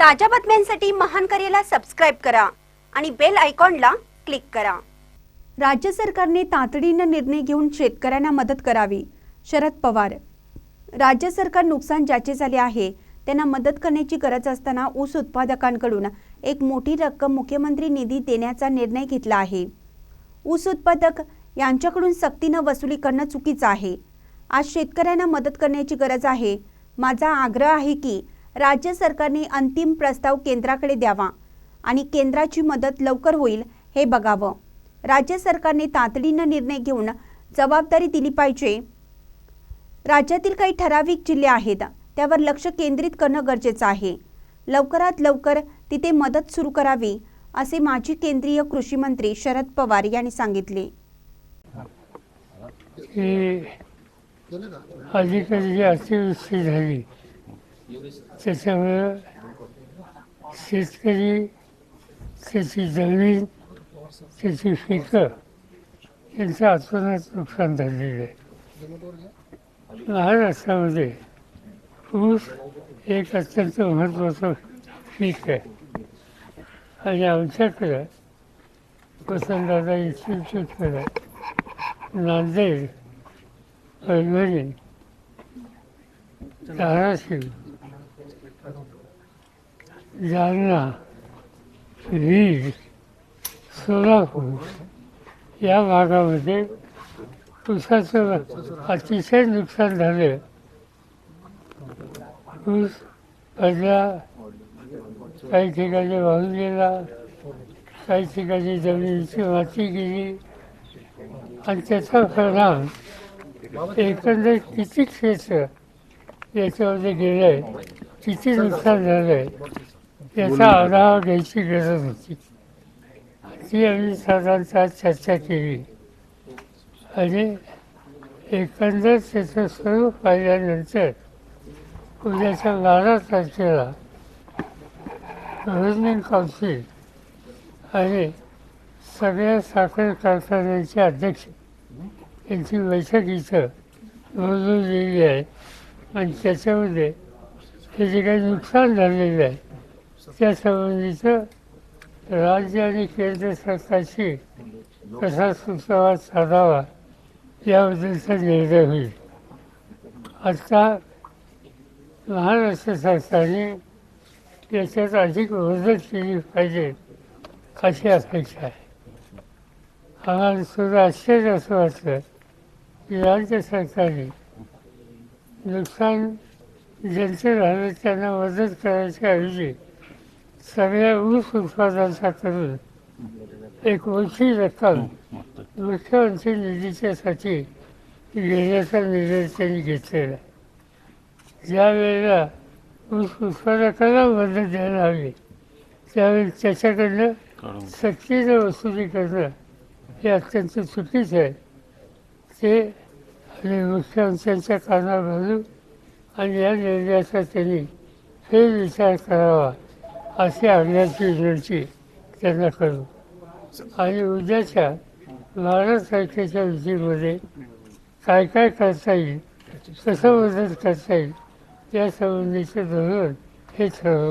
ताज्या बातम्यांसाठी महान करेला सबस्क्राईब करा आणि बेल आयकॉनला क्लिक करा. राज्य सरकारने तातडीनं निर्णय घेऊन शेतकऱ्यांना मदत करावी. शरद पवार. राज्य सरकार नुकसान ज्याचे झाले आहे त्यांना मदत करण्याची गरज असताना ऊस उत्पादकांकडून एक मोठी रक्कम मुख्यमंत्री निधी देण्याचा निर्णय घेतला आहे. ऊस उत्पादक यांच्याकडून सक्तीनं वसुली करणं चुकीचं आहे. आज शेतकऱ्यांना मदत करण्याची गरज आहे. माझा आग्रह आहे की राज्य सरकारने अंतिम प्रस्ताव केंद्राकडे द्यावा आणि केंद्राची मदत लवकर होईल हे बघावं. राज्य सरकारने तातडीनं निर्णय घेऊन जबाबदारी दिली पाहिजे. राज्यातील काही ठराविक जिल्हे आहेत त्यावर लक्ष केंद्रित करणं गरजेचं आहे. लवकरात लवकर तिथे मदत सुरू करावी असे माजी केंद्रीय कृषी मंत्री शरद पवार यांनी सांगितले. अधिकारी जी अतिवृष्टी झाली त्याच्यामुळं शेतकरी त्याची जमीन त्याची पिकं यांचं अतोनात नुकसान झालेलं आहे. महाराष्ट्रामध्ये ऊस एक अत्यंत महत्त्वाचं पीक आहे. आणि आमच्याकडं वसंतदादा इन्स्टिट्यूटकडं नांदेड परभणी धाराशिव. जालना बीड सोलापूर या भागामध्ये ऊसाचं अतिशय नुकसान झालं. ऊस पडला काही ठिकाणी वाहून गेला काही ठिकाणी जमिनीची माती गेली. आणि त्याचा परिणाम एकंदर किती क्षेत्र याच्यामध्ये गेलं आहे किती नुकसान झालं? आहे याचा आढावा घ्यायची गरज होती. ती आम्ही साधारणतः चर्चा केली. आणि एकंदर त्याचं स्वरूप पाहिल्यानंतर उद्याच्या बारा तारखेला गव्हर्निंग काउन्सिल आणि सगळ्या साखर कारखान्यांचे अध्यक्ष यांची बैठक इथं बोलवलेली आहे. आणि त्याच्यामध्ये हे जे काही नुकसान झालेलं आहे त्या संबंधीचं राज्य आणि केंद्र सरकारशी कसा सुसंवाद साधावा याबद्दलचा निर्णय होईल. आता महाराष्ट्र सरकारने याच्यात अधिक मदत केली पाहिजे अशी अपेक्षा आहे. आम्हाला सुद्धा आश्चर्य असं वाटलं की राज्य सरकारने नुकसान ज्यांचं झालं त्यांना मदत करायच्या ऐवजी सगळ्या ऊस उत्पादनाच्याकडून एक मोठी रक्कम. मुख्यमंत्री निधीच्यासाठी घेण्याचा निर्णय त्यांनी घेतलेला आहे. ज्या वेळेला ऊस उत्पादकाला मदत द्यायला हवी त्यावेळी त्याच्याकडनं सक्तीनं वसुली करणं हे अत्यंत चुकीचं आहे. ते आणि मुख्यमंत्र्यांच्या कानावर घालून आणि या निर्णयाचा त्यांनी फेरविचार करावा. अशी आग्रहाची विनंती त्यांना करू. आणि उद्याच्या महाराज तारखेच्या विधीमध्ये काय काय करता येईल कसं मदत करता येईल त्या संबंधीचं धोरण हे ठरवलं